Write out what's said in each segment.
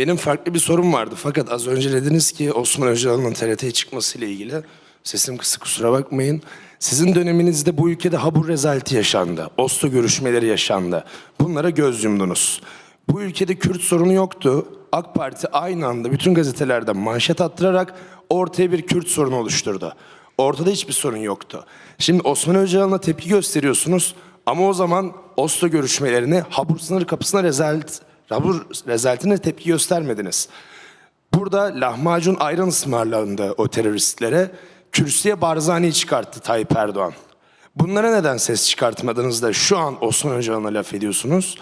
Benim farklı bir sorum vardı fakat az önce dediniz ki Osman Öcalan'ın TRT'ye çıkmasıyla ilgili sesim kısık kusura bakmayın. Sizin döneminizde bu ülkede Habur rezaleti yaşandı. Oslo görüşmeleri yaşandı. Bunlara göz yumdunuz. Bu ülkede Kürt sorunu yoktu. AK Parti aynı anda bütün gazetelerde manşet attırarak ortaya bir Kürt sorunu oluşturdu. Ortada hiçbir sorun yoktu. Şimdi Osman Öcalan'a tepki gösteriyorsunuz ama o zaman Oslo görüşmelerini Habur sınır kapısına rezalet, Habur rezaletine tepki göstermediniz. Burada lahmacun ayran ısmarlandı o teröristlere. Kürsüye Barzani'yi çıkarttı Tayyip Erdoğan. Bunlara neden ses çıkartmadınız da şu an Osman Öcalan'a laf ediyorsunuz?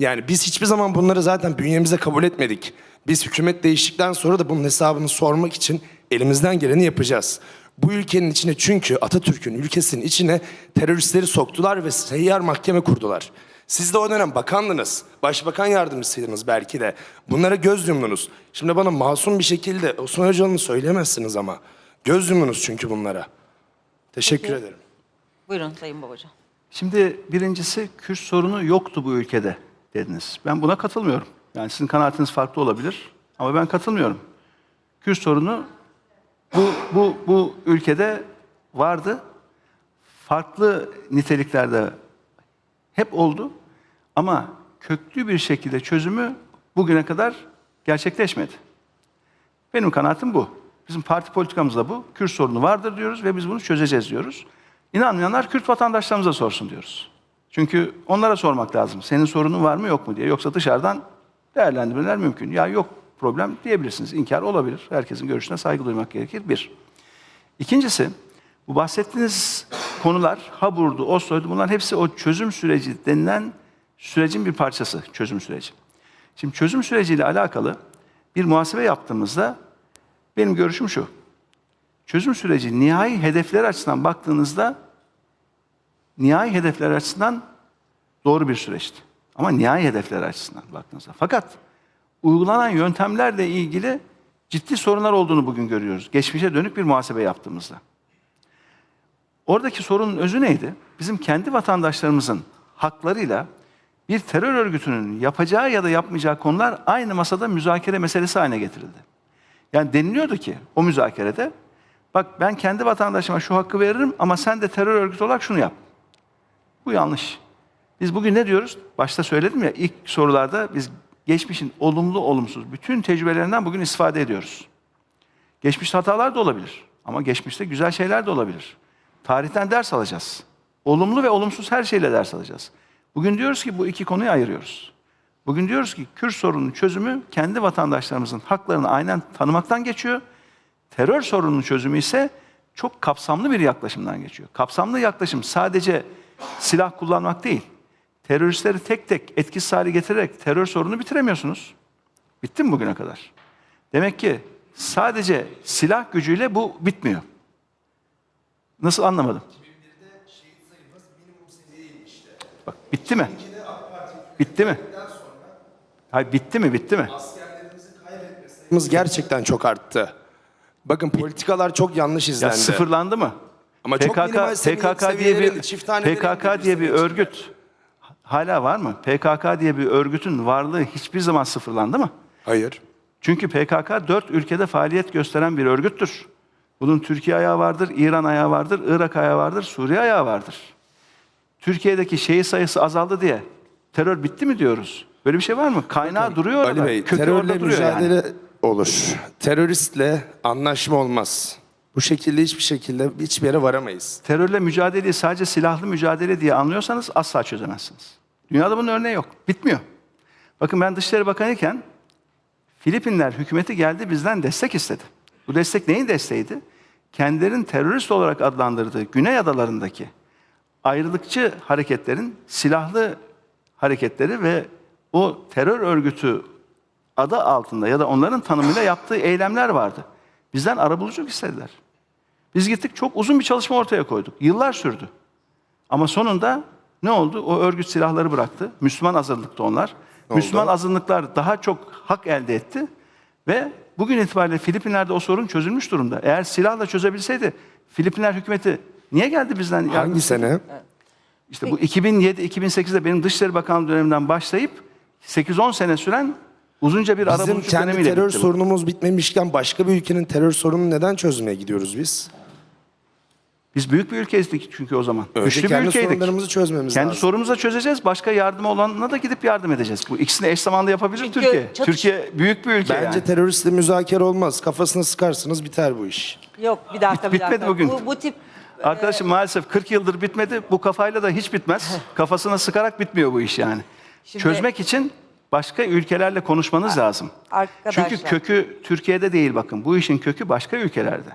Yani biz hiçbir zaman bunları zaten bünyemize kabul etmedik. Biz hükümet değiştikten sonra da bunun hesabını sormak için elimizden geleni yapacağız. Bu ülkenin içine çünkü Atatürk'ün ülkesinin içine teröristleri soktular ve seyyar mahkeme kurdular. Siz de o dönem bakandınız, başbakan yardımcısıydınız belki de. Bunlara göz yumdunuz. Şimdi bana masum bir şekilde Osman Öcalan'ı söyleyemezsiniz ama. Göz yumdunuz çünkü bunlara. Teşekkür ederim. Buyurun Sayın Babacan. Şimdi birincisi Kürt sorunu yoktu bu ülkede dediniz. Ben buna katılmıyorum. Yani sizin kanaatiniz farklı olabilir ama ben katılmıyorum. Kürt sorunu bu, bu, bu ülkede vardı. Farklı niteliklerde hep oldu ama köklü bir şekilde çözümü bugüne kadar gerçekleşmedi. Benim kanaatim bu. Bizim parti politikamızda bu. Kürt sorunu vardır diyoruz ve biz bunu çözeceğiz diyoruz. İnanmayanlar Kürt vatandaşlarımıza sorsun diyoruz. Çünkü onlara sormak lazım. Senin sorunun var mı yok mu diye. Yoksa dışarıdan değerlendirmeler mümkün. Ya yok problem diyebilirsiniz. İnkar olabilir. Herkesin görüşüne saygı duymak gerekir. Bir. İkincisi, bu bahsettiğiniz konular, Habur'du, Oslo'ydu bunlar hepsi o çözüm süreci denilen sürecin bir parçası, çözüm süreci. Şimdi çözüm süreciyle alakalı bir muhasebe yaptığımızda benim görüşüm şu. Çözüm süreci nihai hedefler açısından baktığınızda nihai hedefler açısından doğru bir süreçti. Ama nihai hedefler açısından baktığınızda. Fakat uygulanan yöntemlerle ilgili ciddi sorunlar olduğunu bugün görüyoruz. Geçmişe dönük bir muhasebe yaptığımızda. Oradaki sorunun özü neydi? Bizim kendi vatandaşlarımızın haklarıyla bir terör örgütünün yapacağı ya da yapmayacağı konular aynı masada müzakere meselesi haline getirildi. Yani deniliyordu ki o müzakerede bak ben kendi vatandaşıma şu hakkı veririm ama sen de terör örgütü olarak şunu yap. Bu yanlış. Biz bugün ne diyoruz? Başta söyledim ya ilk sorularda biz geçmişin olumlu olumsuz bütün tecrübelerinden bugün istifade ediyoruz. Geçmişte hatalar da olabilir ama geçmişte güzel şeyler de olabilir. Tarihten ders alacağız. Olumlu ve olumsuz her şeyle ders alacağız. Bugün diyoruz ki bu iki konuyu ayırıyoruz. Bugün diyoruz ki Kürt sorununun çözümü kendi vatandaşlarımızın haklarını aynen tanımaktan geçiyor. Terör sorununun çözümü ise çok kapsamlı bir yaklaşımdan geçiyor. Kapsamlı yaklaşım sadece silah kullanmak değil. Teröristleri tek tek etkisiz hale getirerek terör sorununu bitiremiyorsunuz. Bitti mi bugüne kadar? Demek ki sadece silah gücüyle bu bitmiyor. Nasıl anlamadım? Bak bitti mi? Bitti mi? Hayır bitti mi? Bitti mi? Sayımız gerçekten çok arttı. Bakın politikalar çok yanlış Ya izlendi. sıfırlandı mı? Ama çok minimal PKK, PKK diye bir PKK diye bir örgüt hala var mı? PKK diye bir örgütün varlığı hiçbir zaman sıfırlandı mı? Hayır. Çünkü PKK dört ülkede faaliyet gösteren bir örgüttür. Bunun Türkiye ayağı vardır, İran ayağı vardır, Irak ayağı vardır, Suriye ayağı vardır. Türkiye'deki şehit sayısı azaldı diye terör bitti mi diyoruz? Böyle bir şey var mı? Kaynağı duruyor orada. Ali Bey, kökü terörle duruyor yani. mücadele olur. Teröristle anlaşma olmaz. Bu şekilde hiçbir şekilde hiçbir yere varamayız. Terörle mücadeleyi sadece silahlı mücadele diye anlıyorsanız asla çözemezsiniz. Dünyada bunun örneği yok. Bitmiyor. Bakın ben Dışişleri Bakanıyken Filipinler hükümeti geldi bizden destek istedi. Bu destek neyin desteğiydi? Kendilerinin terörist olarak adlandırdığı Güney Adalarındaki ayrılıkçı hareketlerin silahlı hareketleri ve o terör örgütü adı altında ya da onların tanımıyla yaptığı eylemler vardı. Bizden arabuluculuk istediler. Biz gittik çok uzun bir çalışma ortaya koyduk. Yıllar sürdü. Ama sonunda ne oldu? O örgüt silahları bıraktı. Müslüman azınlıktı onlar. Müslüman azınlıklar daha çok hak elde etti. Ve bugün itibariyle Filipinler'de o sorun çözülmüş durumda. Eğer silahla çözebilseydi Filipinler hükümeti niye geldi bizden? yardım Hangi sene? işte bu 2007-2008'de benim Dışişleri Bakanlığı döneminden başlayıp 8-10 sene süren Uzunca bir Bizim arabuluculuk kendi dönemiyle terör bitti sorunumuz bitmemişken başka bir ülkenin terör sorununu neden çözmeye gidiyoruz biz? Biz büyük bir ülkeydik çünkü o zaman. Önce Güçlü bir kendi ülkeydik. sorunlarımızı çözmemiz Kendi lazım. sorunumuzu da çözeceğiz. Başka yardım olanına da gidip yardım edeceğiz. Bu ikisini eş zamanlı yapabilir Çünkü Türkiye. çatış- Türkiye büyük bir ülke Bence yani. teröristle müzakere olmaz. Kafasına sıkarsınız biter bu iş. Yok bir dakika bir bitmedi dakika. bugün. Bu, bu tip Arkadaşım maalesef 40 yıldır bitmedi. Bu kafayla da hiç bitmez. Kafasına sıkarak bitmiyor bu iş yani. Şimdi- Çözmek için başka ülkelerle konuşmanız lazım. arkadaşlar. Çünkü kökü Türkiye'de değil bakın. Bu işin kökü başka ülkelerde.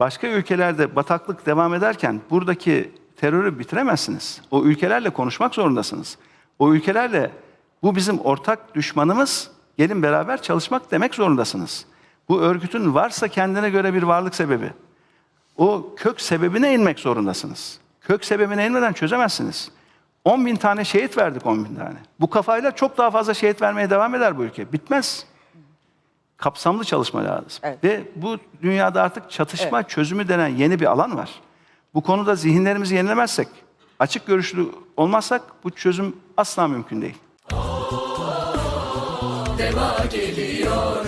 Başka ülkelerde bataklık devam ederken buradaki terörü bitiremezsiniz. O ülkelerle konuşmak zorundasınız. O ülkelerle bu bizim ortak düşmanımız gelin beraber çalışmak demek zorundasınız. Bu örgütün varsa kendine göre bir varlık sebebi. O kök sebebine inmek zorundasınız. Kök sebebine inmeden çözemezsiniz. 10 bin tane şehit verdik 10 bin tane. Bu kafayla çok daha fazla şehit vermeye devam eder bu ülke. Bitmez. Kapsamlı çalışma lazım. Evet. Ve bu dünyada artık çatışma çözümü denen yeni bir alan var. Bu konuda zihinlerimizi yenilemezsek, açık görüşlü olmazsak bu çözüm asla mümkün değil. Deva geliyor